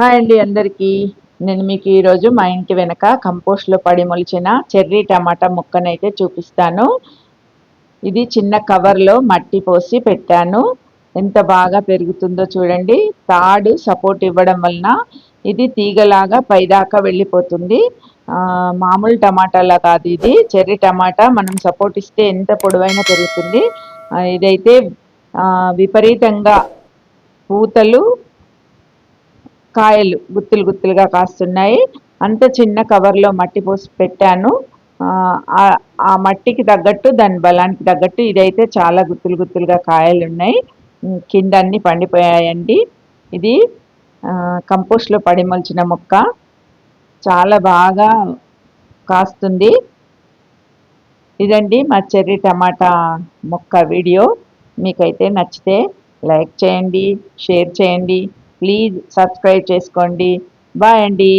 Hi అండి అందరికీ. నేను మీకు ఈరోజు మా ఇంటి వెనక కంపోస్ట్లో పడి మొలిచిన చెర్రీ టమాటా ముక్కనైతే చూపిస్తాను. ఇది చిన్న కవర్లో మట్టి పోసి పెట్టాను. ఎంత బాగా పెరుగుతుందో చూడండి. తాడు సపోర్ట్ ఇవ్వడం వలన ఇది తీగలాగా పైదాకా వెళ్ళిపోతుంది. మామూలు టమాటాలా కాదు ఇది. చెర్రీ టమాటా మనం సపోర్ట్ ఇస్తే ఎంత పొడవైనా పెరుగుతుంది. ఇదైతే విపరీతంగా పూతలు కాయలు గుత్తులు గుత్తులుగా కాస్తున్నాయి. అంత చిన్న కవర్లో మట్టి పోసి పెట్టాను. ఆ మట్టికి తగ్గట్టు దాని బలానికి తగ్గట్టు ఇదైతే చాలా గుత్తులు గుత్తులుగా కాయలు ఉన్నాయి కింద అన్ని పండిపోయాయండి. ఇది కంపోస్ట్లో పడిమొలిచిన మొక్క. చాలా బాగా కాస్తుంది. ఇదండి మా చెర్రీ టమాటా మొక్క వీడియో. మీకైతే నచ్చితే లైక్ చేయండి షేర్ చేయండి. ప్లీజ్ సబ్స్క్రైబ్ చేసుకోండి. బాయ్ అండి.